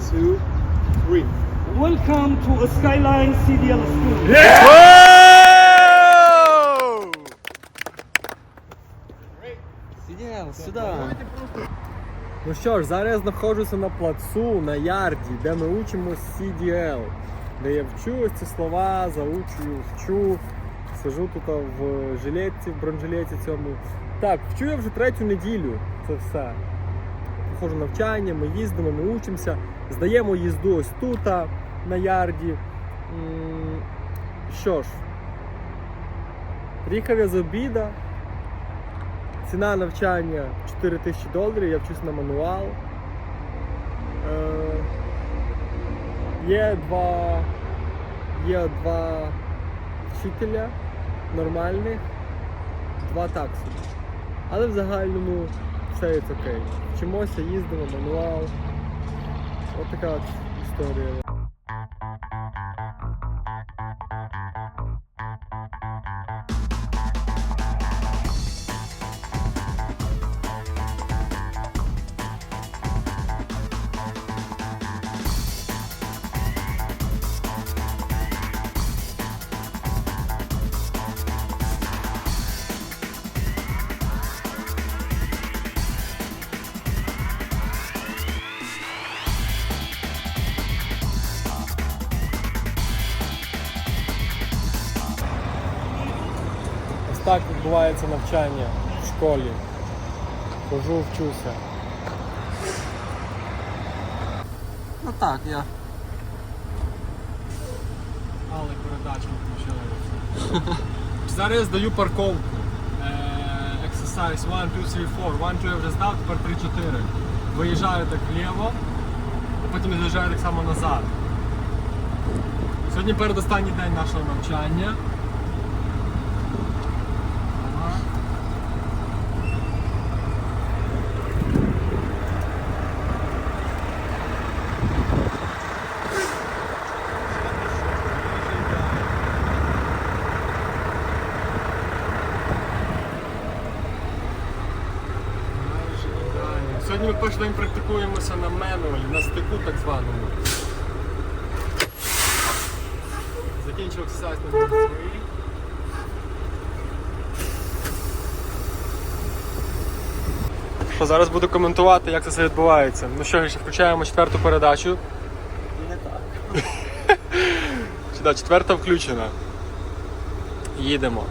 two, three. Welcome to a Skyline CDL school. Сидел, сюда. Ну що ж, зараз я знаходжуся на плацу на ярді, де ми учимо CDL. Де я вчу ці слова, заучую, вчу. Сижу тут в жилетці, в бронежилеті цьому. Так, вчу я вже третю неділю. Це все. Проходжу навчання, ми їздимо, ми учимося, здаємо їзду ось тут, на ярді. Що ж, приїхав я з обіда. Ціна навчання 4 тисячі доларів, я вчусь на мануал. Е, є два, є два вчителя нормальних, два такси. Але в загальному все є окей. Вчимося, їздимо, мануал. Ось така от історія. Так відбувається навчання в школі. Хожу, вчуся. Ну так, я. Але передача включилася. Зараз я здаю парковку. Е, Exercise 1, 2, 3, 4. 1, 2 я вже здав, тепер 3, 4. Виїжджаю так вліво, а потім заїжджаю так само назад. Сьогодні передостанній день нашого навчання. Ага. Майже ідеально. Сьогодні ми перший день практикуємося на менуалі, на стику так званому. Закінчив ексерсайз на 3. Що зараз буду коментувати, як це все відбувається. Ну що, ще включаємо четверту передачу. Не так. Чи да, четверта включена. Їдемо.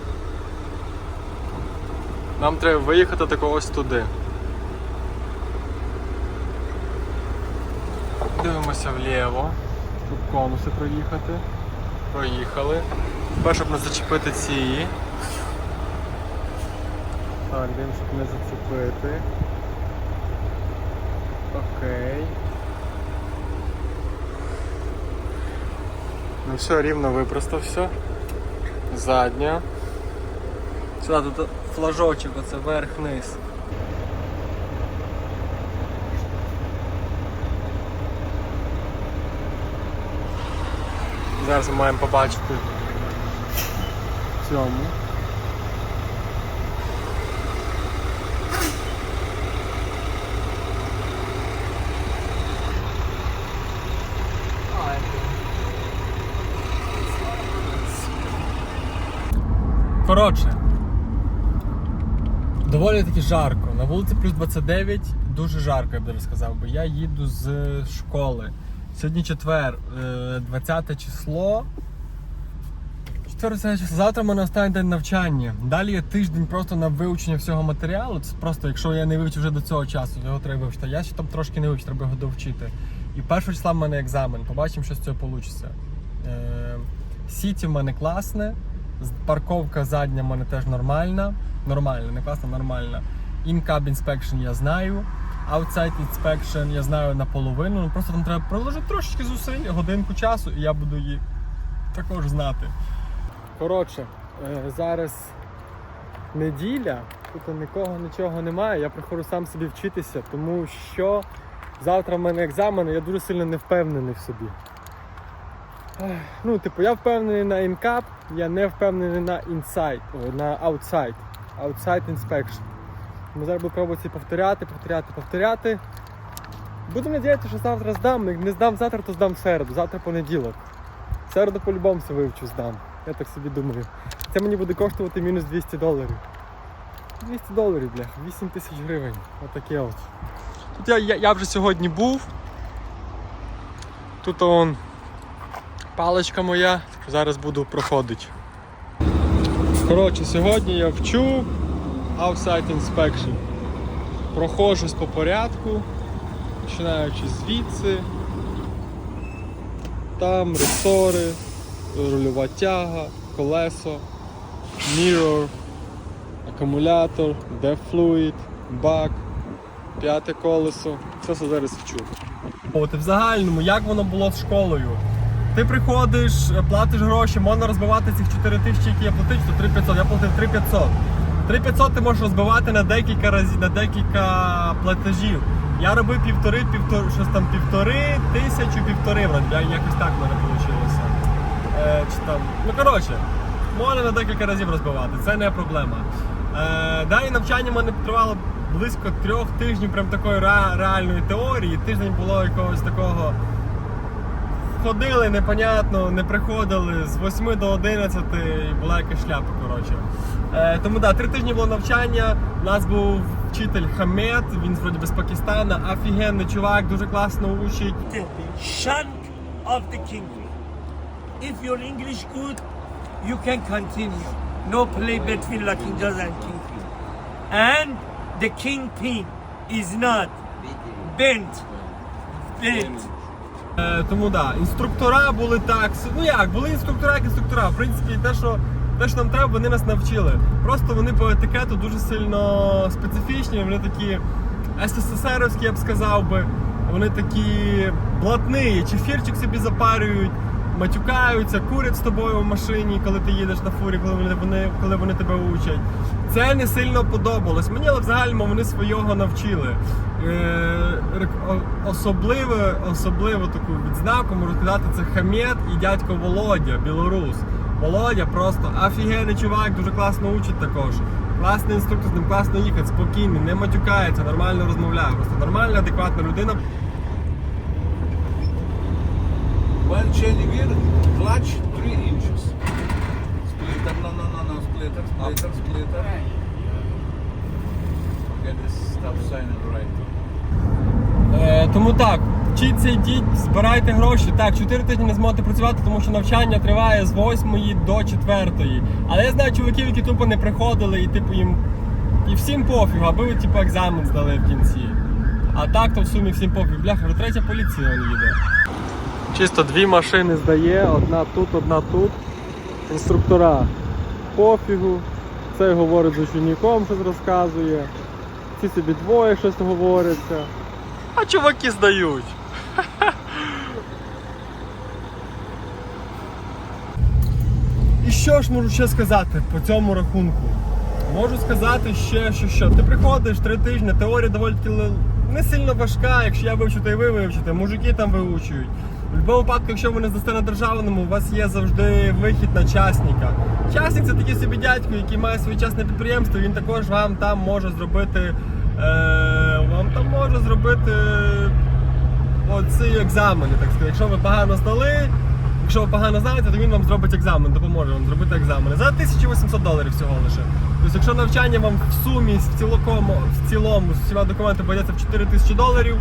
Нам треба виїхати тако ось туди. Дивимося вліво. Щоб конуси проїхати. Проїхали. Тепер, щоб не зачепити ці. Так, дим, щоб не зацепити. Окей. Ну все, рівно випросто все. Задня. Сюди тут флажочок, оце вверх-вниз. Зараз ми маємо побачити в цьому. Коротше, доволі таки жарко. На вулиці плюс 29, дуже жарко, я б даже сказав, бо я їду з школи. Сьогодні четвер, е, 20 число. 4 число. Завтра в мене останній день навчання. Далі є тиждень просто на вивчення всього матеріалу. Це просто, якщо я не вивчив вже до цього часу, його треба вивчити. Я ще там трошки не вивчив, треба його довчити. І 1 числа в мене екзамен. Побачимо, що з цього вийде. Е, Сіті в мене класне. Парковка задня в мене теж нормальна. Нормальна, не класна, нормальна. In-cab inspection я знаю. Outside inspection я знаю наполовину. Ну, просто там треба приложити трошечки зусиль, годинку часу, і я буду її також знати. Коротше, е, зараз неділя, тут нікого нічого немає, я приходжу сам собі вчитися, тому що завтра в мене екзамен, і я дуже сильно не впевнений в собі. Ну, типу, я впевнений на InCap, я не впевнений на о, на Outside. Outside Inspection. Ми зараз буду пробувати повторяти, повторяти, повторяти. Будемо надіятися, що завтра здам. Як Не здам завтра, то здам в середу. Завтра понеділок. В середу по-любому все вивчу здам. Я так собі думаю. Це мені буде коштувати мінус 200 доларів. 200 доларів, бля, 8 тисяч гривень. Отаке от. Тут я, я, я вже сьогодні був. Тут он паличка моя, зараз буду проходити. Коротше, сьогодні я вчу Outside Inspection. Проходжусь по порядку, починаючи звідси. Там ресори, рульова тяга, колесо, mirror, акумулятор, дефлуїд, бак, п'яте колесо. Це все зараз вчу. От і в загальному, як воно було з школою? Ти приходиш, платиш гроші, можна розбивати цих 4 тисячі, які я платив, то 3500. Я платив 3500. 3500 ти можеш розбивати на декілька разів, на декілька платежів. Я робив півтори, півтори, щось там півтори, тисячу, півтори, якось так в мене вийшло. Е, чи там, ну коротше, можна на декілька разів розбивати, це не проблема. Е, далі навчання в мене тривало близько трьох тижнів прям такої ре- реальної теорії. Тиждень було якогось такого. Ходили, непонятно, не приходили з 8 до 11 і була якась шляпа, коротше. Е, тому так, да, три тижні було навчання. У нас був вчитель Хамед, він вроді з Пакистана, офігенний чувак, дуже класно учить. Shunt of the kingpin. If your English good, you can continue. No play between Jazz and kingpin. And the kingpin is not bent. Bent. Е, тому да, інструктора були так. Ну як, були інструктора, як інструктора. В принципі, те, що те, що нам треба, вони нас навчили. Просто вони по етикету дуже сильно специфічні, вони такі СССРівські, я б сказав би. Вони такі блатні, чефірчик собі запарюють, матюкаються, курять з тобою в машині, коли ти їдеш на фурі, коли вони, вони, коли вони тебе учать. Це не сильно подобалось. Мені, але в загальному вони свого навчили. Е, рек- особливо таку відзнаку можу сказати, це Хамед і дядько Володя, білорус. Володя просто офігенний чувак, дуже класно учить також. Класний інструктор, з ним класно їхати, спокійний, не матюкається, нормально розмовляє. Просто нормальна, адекватна людина. When changing gear, clutch 3 inches. Splitter, no, no, no, no, splitter, splitter, splitter. Get this stop sign and right. Е, тому так, вчіться, йдіть, збирайте гроші. Так, 4 тижні не зможете працювати, тому що навчання триває з 8 до 4. Але я знаю чоловіків, які тупо не приходили, і типу їм. І всім пофігу, аби ви типу екзамен здали в кінці. А так то в сумі всім пофіг. Бляха, вже третя поліція вон їде. Чисто дві машини здає, одна тут, одна тут. Інструктора пофігу. Цей говорить з учеником, щось розказує. Ці собі двоє щось говоряться. А чуваки здають. І що ж можу ще сказати по цьому рахунку? Можу сказати ще, що що. Ти приходиш три тижні, теорія доволі не сильно важка, якщо я вивчу, то і ви вивчите. Мужики там виучують. В будь-якому випадку, якщо ви не здасте на державному, у вас є завжди вихід на частника. Частник це такий собі дядько, який має своє частне підприємство, він також вам там може зробити. Е, вам там може зробити оці екзамени, так сказати. Якщо ви погано здали, якщо ви погано знаєте, то він вам зробить екзамен, допоможе вам зробити екзамени. За 1800 доларів всього лише. Тобто, якщо навчання вам в сумі в цілому, в цілому з всіма документами обійдеться в 4000 доларів,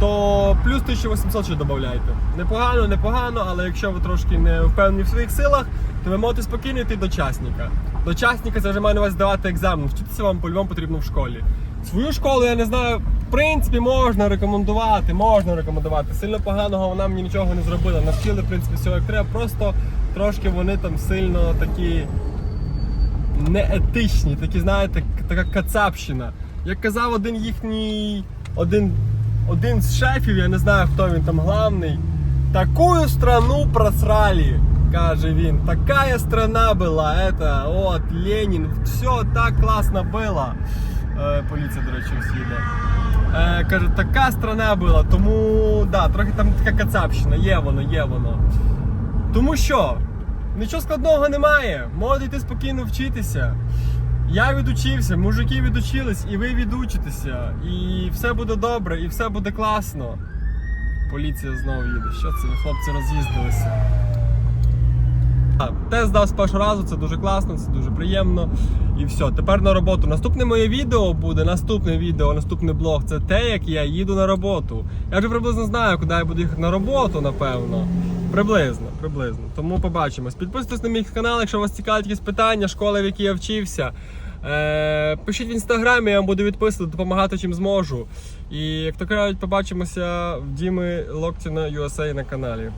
то плюс 1800 ще додавайте. Непогано, непогано, але якщо ви трошки не впевнені в своїх силах, то ви можете спокійно йти до частника. До частника це вже має на вас здавати екзамен. Вчитися вам по-любому потрібно в школі. Свою школу я не знаю. В принципі, можна рекомендувати, можна рекомендувати. Сильно поганого вона мені нічого не зробила. Навчили, в принципі, всього як треба. Просто трошки вони там сильно такі неетичні, такі, знаєте, така кацапщина. Як казав один їхній, один, один з шефів, я не знаю, хто він там главний. Такую страну просрали, каже він. Такая страна була, это, от, Ленін, все так класно було. Е, поліція, до речі, ось їде. Каже, така страна була, тому да, трохи там така кацапщина, є воно, є воно. Тому що нічого складного немає. Можете йти спокійно вчитися. Я відучився, мужики відучились, і ви відучитеся. І все буде добре, і все буде класно. Поліція знову їде. Що це? ви, Хлопці роз'їздилися. Тест дав з першого разу, це дуже класно, це дуже приємно. І все, тепер на роботу. Наступне моє відео буде, наступне відео, наступний блог це те, як я їду на роботу. Я вже приблизно знаю, куди я буду їхати на роботу, напевно. Приблизно, приблизно. Тому побачимось. Підписуйтесь на мій канал, якщо вас цікавлять якісь питання, школи, в якій я вчився. Е, пишіть в інстаграмі, я вам буду відписувати, допомагати чим зможу. І як то кажуть, побачимося в Діми Локтіна USA на каналі.